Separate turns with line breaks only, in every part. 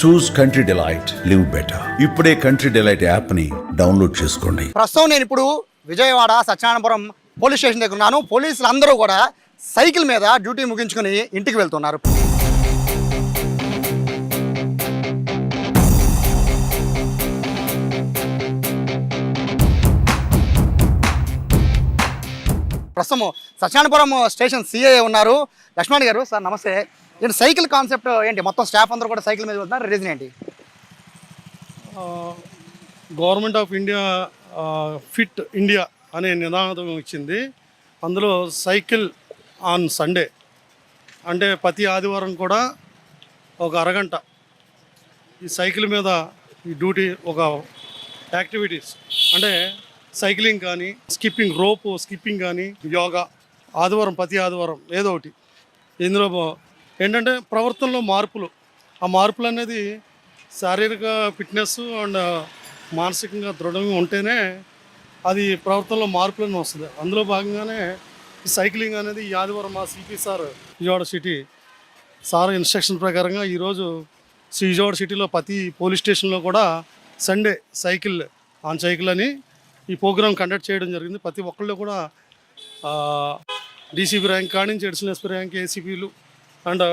Choose country delight live better ఇప్పుడే country delight యాప్ని download చేసుకోండి.
ప్రస్తుతం నేను ఇప్పుడు విజయవాడ సత్యనారాయణపురం పోలీస్ స్టేషన్ దగ్గర ఉన్నాను. పోలీసులు అందరూ కూడా సైకిల్ మీద డ్యూటీ ముగించుకుని ఇంటికి వెళ్తున్నారు. ప్రస్తుతం సత్యనారాయణపురం స్టేషన్ సిఐ ఉన్నారు. లక్ష్మణ్ గారు సార్ నమస్తే. ఏంటి సైకిల్ కాన్సెప్ట్ ఏంటి? మొత్తం స్టాఫ్ అందరూ కూడా సైకిల్ మీద వెళ్తున్నారు? రీజన్ ఏంటి?
Government of India fit India అనే నినాదం ఇచ్చింది. అందులో సైకిల్ ఆన్ సండే అంటే ప్రతి ఆదివారం కూడా ఒక అరగంట ఈ సైకిల్ మీద ఈ డ్యూటీ ఒక యాక్టివిటీస్ అంటే సైక్లింగ్ కానీ స్కిప్పింగ్ రోప్ స్కిప్పింగ్ కానీ యోగా. ఆదివారం ప్రతి ఆదివారం ఏదో ఒకటి. ఇందులో ఏంటంటే ప్రవర్తనలో మార్పులు. ఆ మార్పులు అనేది శారీరక ఫిట్నెస్ అండ్ మానసికంగా దృఢంగా ఉంటేనే అది ప్రవర్తనలో మార్పులను వస్తుంది. అందులో భాగంగానే సైక్లింగ్ అనేది ఈ ఆదివారం మా CP sir Vijayawada city sir instruction ప్రకారంగా ఈరోజు శ్రీ విజయవాడ సిటీలో ప్రతి పోలీస్ స్టేషన్లో కూడా సండే సైకిల్ ఆన్ సైకిల్ అని ఈ ప్రోగ్రామ్ కండక్ట్ చేయడం జరిగింది. ప్రతి ఒక్కళ్ళు కూడా డీసీపీ ర్యాంక్ కానించి నుంచి ఎడిషనల్ ఎస్పీ ర్యాంక్ ఏసీపీలు అండ్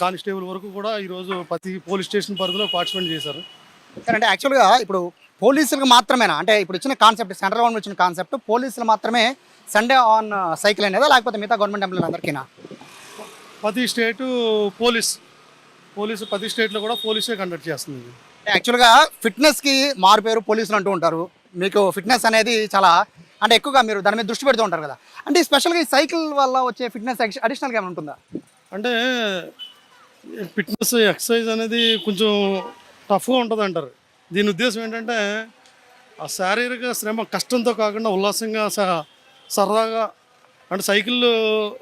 కానిస్టేబుల్ వరకు కూడా ఈరోజు ప్రతి పోలీస్ స్టేషన్ పరిధిలో పార్టిసిపేట్ చేశారు.
సార్ అంటే యాక్చువల్గా ఇప్పుడు పోలీసులకు మాత్రమేనా? అంటే ఇప్పుడు ఇచ్చిన కాన్సెప్ట్ సెంట్రల్ గవర్నమెంట్ ఇచ్చిన కాన్సెప్ట్ పోలీసులు మాత్రమే సండే ఆన్ సైకిల్ అనేదా లేకపోతే మిగతా గవర్నమెంట్ ఎంప్లాయీలు అందరికీనా?
ప్రతి స్టేటు పోలీస్ పోలీసు ప్రతి స్టేట్లో కూడా పోలీసే కండక్ట్ చేస్తుంది.
యాక్చువల్గా ఫిట్నెస్కి మారు పేరు పోలీసులు అంటూ ఉంటారు. మీకు ఫిట్నెస్ అనేది చాలా అంటే ఎక్కువగా మీరు దాని మీద దృష్టి పెడుతూ ఉంటారు కదా. అంటే స్పెషల్గా ఈ సైకిల్ వల్ల వచ్చే ఫిట్నెస్ అడిషనల్గా ఏమైనా ఉంటుందా?
అంటే ఫిట్నెస్ ఎక్సర్సైజ్ అనేది కొంచెం టఫ్గా ఉంటుంది అంటారు దీని ఉద్దేశం ఏంటంటే ఆ శారీరక శ్రమ కష్టంతో కాకుండా ఉల్లాసంగా స- సరదాగా అంటే సైకిల్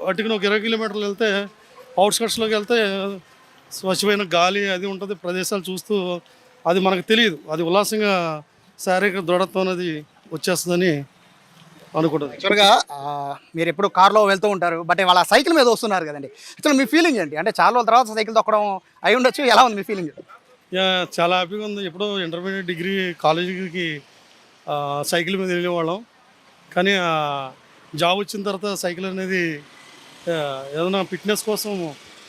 అటుకుని ఒక ఇరవై కిలోమీటర్లు వెళ్తే అవుట్స్కట్స్లోకి వెళ్తే స్వచ్ఛమైన గాలి అది ఉంటుంది ప్రదేశాలు చూస్తూ అది మనకు తెలియదు. అది ఉల్లాసంగా శారీరక దృఢత్వం అనేది వచ్చేస్తుందని అనుకుంటుంది.
యాక్చువల్గా మీరు ఎప్పుడు కార్లో వెళ్తూ ఉంటారు బట్ వాళ్ళ సైకిల్ మీద వస్తున్నారు కదండి. యాక్చువల్ మీ ఫీలింగ్ ఏంటి? అంటే చాలా రోజుల తర్వాత సైకిల్ తొక్కడం అయి ఉండొచ్చు ఎలా ఉంది మీ ఫీలింగ్
చాలా హ్యాపీగా ఉంది. ఎప్పుడో ఇంటర్మీడియట్ డిగ్రీ కాలేజీకి సైకిల్ మీద వెళ్ళేవాళ్ళం కానీ జాబ్ వచ్చిన తర్వాత సైకిల్ అనేది ఏదైనా ఫిట్నెస్ కోసం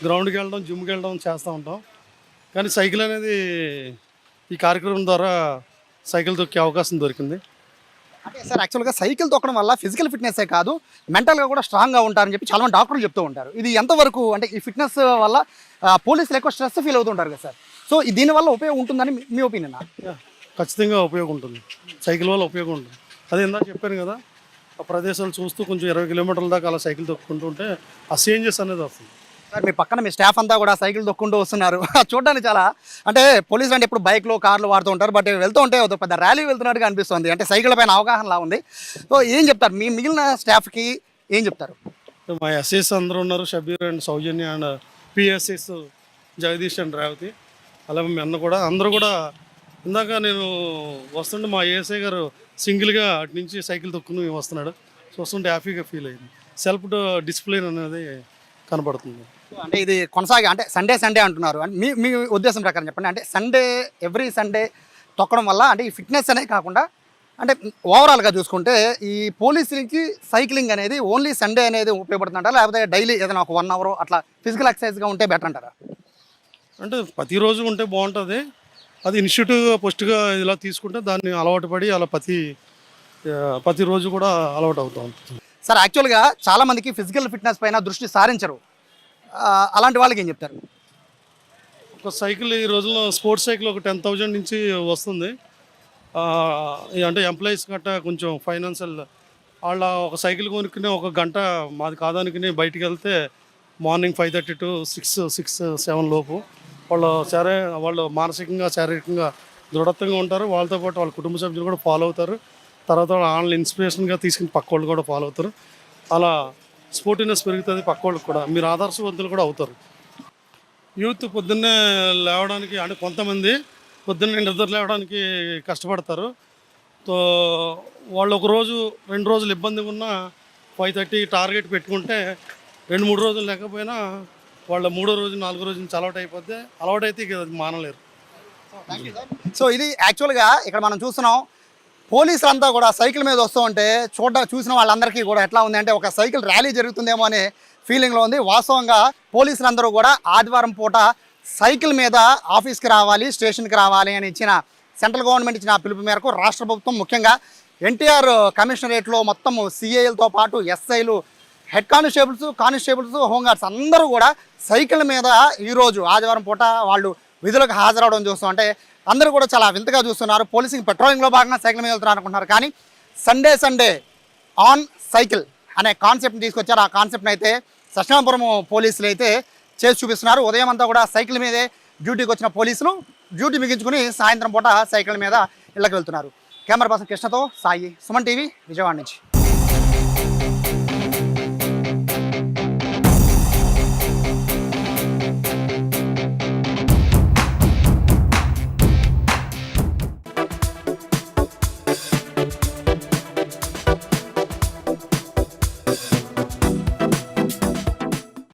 గ్రౌండ్కి వెళ్ళడం జిమ్కి వెళ్ళడం చేస్తూ ఉంటాం. కానీ సైకిల్ అనేది ఈ కార్యక్రమం ద్వారా సైకిల్ తొక్కే అవకాశం దొరికింది.
అంటే సార్ యాక్చువల్గా సైకిల్ తొక్కడం వల్ల ఫిజికల్ ఫిట్నెస్ కాదు మెంటల్గా కూడా స్ట్రాంగ్గా ఉంటారని చెప్పి చాలా మంది డాక్టర్లు చెప్తూ ఉంటారు. ఇది ఎంతవరకు అంటే ఈ ఫిట్నెస్ వల్ల పోలీసులు ఎక్కువ స్ట్రెస్ ఫీల్ అవుతుంటారు కదా సార్. సో దీనివల్ల ఉపయోగం ఉంటుందని మీ- ఒపీనియన్
ఖచ్చితంగా ఉపయోగం ఉంటుంది. సైకిల్ వల్ల ఉపయోగం ఉంటుంది. అదే ఇందాక చెప్పాను కదా ఆ ప్రదేశాలు చూస్తూ కొంచెం ఇరవై కిలోమీటర్ల దాకా అలా సైకిల్ తొక్కుంటూ ఉంటే ఆ చేంజెస్ అనేది వస్తుంది.
సార్ మీ పక్కన మీ స్టాఫ్ అంతా కూడా సైకిల్ తొక్కుంటూ వస్తున్నారు. చూడడానికి చాలా అంటే పోలీసులు అంటే ఇప్పుడు బైక్లు కార్లు వాడుతూ ఉంటారు బట్ వెళ్తూ ఉంటే పెద్ద ర్యాలీ వెళ్తున్నట్టుగా అనిపిస్తుంది. అంటే సైకిల్ పైన అవగాహనలా ఉంది. సో ఏం చెప్తారు? మీ మిగిలిన స్టాఫ్కి ఏం చెప్తారు?
మా ఎస్ఎస్ అందరూ ఉన్నారు Shabbir and Soujanya and PSS Jagadish and Revathi. అలాగే మీ అన్న కూడా అందరూ కూడా ఇందాక నేను వస్తుంటే మా ఏఎస్ఐ గారు సింగిల్గా అటు నుంచి సైకిల్ తొక్కుని వస్తున్నాడు. చూస్తుంటే హ్యాపీగా ఫీల్ అయింది. సెల్ఫ్ డిసిప్లిన్ అనేది కనపడుతుంది
అంటే ఇది కొనసాగి అంటే సండే సండే అంటున్నారు. అంటే మీ మీ ఉద్దేశం ప్రకారం చెప్పండి. అంటే సండే ఎవ్రీ సండే తొక్కడం వల్ల అంటే ఈ ఫిట్నెస్ అనే కాకుండా అంటే ఓవరాల్గా చూసుకుంటే ఈ పోలీసులకి సైక్లింగ్ అనేది ఓన్లీ సండే అనేది ఉపయోగపడుతుంటారా లేకపోతే డైలీ ఏదైనా ఒక వన్ అవర్ అట్లా ఫిజికల్ ఎక్సర్సైజ్గా ఉంటే బెటర్ అంటారా?
అంటే ప్రతిరోజు ఉంటే బాగుంటుంది. అది ఇనిషియేటివ్ ఫస్ట్గా ఇలా తీసుకుంటే దాన్ని అలవాటు పడి అలా ప్రతి ప్రతిరోజు కూడా అలవాటు అవుతూ ఉంటుంది.
సార్ యాక్చువల్గా చాలామందికి ఫిజికల్ ఫిట్నెస్ పైన దృష్టి సారించరు. అలాంటి వాళ్ళకి ఏం చెప్తారు?
ఒక సైకిల్ ఈ రోజుల్లో స్పోర్ట్స్ సైకిల్ ఒక టెన్ థౌజండ్ నుంచి వస్తుంది. అంటే ఎంప్లాయీస్ గట్ట కొంచెం ఫైనాన్షియల్ వాళ్ళ ఒక సైకిల్ కొనుక్కుని ఒక గంట మాది కాదనుకుని బయటికి వెళ్తే morning five thirty to six six seven లోపు వాళ్ళు సరే వాళ్ళు మానసికంగా శారీరకంగా దృఢత్వంగా ఉంటారు. వాళ్ళతో పాటు వాళ్ళ కుటుంబ సభ్యులు కూడా ఫాలో అవుతారు. తర్వాత వాళ్ళని ఇన్స్పిరేషన్గా తీసుకుని పక్క వాళ్ళు కూడా ఫాలో అవుతారు. అలా స్పోర్టినెస్ పెరుగుతుంది పక్క వాళ్ళకి కూడా. మీరు ఆదర్శవంతులు కూడా అవుతారు. యూత్ పొద్దున్నే లేవడానికి అంటే కొంతమంది పొద్దున్నే నిద్ర లేవడానికి కష్టపడతారు. తో వాళ్ళు ఒక రోజు రెండు రోజులు ఇబ్బందిగా ఉన్నా ఫైవ్ థర్టీ టార్గెట్ పెట్టుకుంటే రెండు మూడు రోజులు లేకపోయినా వాళ్ళ మూడో రోజు నాలుగో రోజు నుంచి అలవాటు అయిపోతే అలవాటు అయితే ఇక అది మానలేరు.
సో ఇది యాక్చువల్గా ఇక్కడ మనం చూస్తున్నాం పోలీసులు అంతా కూడా సైకిల్ మీద వస్తూ ఉంటే చూడ చూసిన వాళ్ళందరికీ కూడా ఎట్లా ఉంది అంటే ఒక సైకిల్ ర్యాలీ జరుగుతుందేమో అనే ఫీలింగ్లో ఉంది. వాస్తవంగా పోలీసులందరూ కూడా ఆదివారం పూట సైకిల్ మీద ఆఫీస్కి రావాలి స్టేషన్కి రావాలి అని ఇచ్చిన సెంట్రల్ గవర్నమెంట్ ఇచ్చిన పిలుపు మేరకు రాష్ట్ర ప్రభుత్వం ముఖ్యంగా ఎన్టీఆర్ కమిషనరేట్లో మొత్తం సిఐలతో పాటు ఎస్ఐలు హెడ్ కానిస్టేబుల్స్ కానిస్టేబుల్స్ హోంగార్డ్స్ అందరూ కూడా సైకిల్ మీద ఈరోజు ఆదివారం పూట వాళ్ళు విధులకు హాజరవడం చూస్తాం అంటే అందరూ కూడా చాలా వింతగా చూస్తున్నారు. పోలీసింగ్ పెట్రోలింగ్లో భాగంగా సైకిల్ మీద వెళ్తున్నారు అనుకుంటున్నారు. కానీ సండే సండే ఆన్ సైకిల్ అనే కాన్సెప్ట్ని తీసుకొచ్చారు. ఆ కాన్సెప్ట్ని అయితే సత్యనాపురం పోలీసులు అయితే చేసి చూపిస్తున్నారు. ఉదయం అంతా కూడా సైకిల్ మీదే డ్యూటీకి వచ్చిన పోలీసులు డ్యూటీ మిగించుకుని సాయంత్రం పూట సైకిల్ మీద ఇళ్ళకి వెళ్తున్నారు. కెమెరా పర్సన్ కృష్ణతో సాయి సుమన్ టీవీ విజయవాడ నుంచి.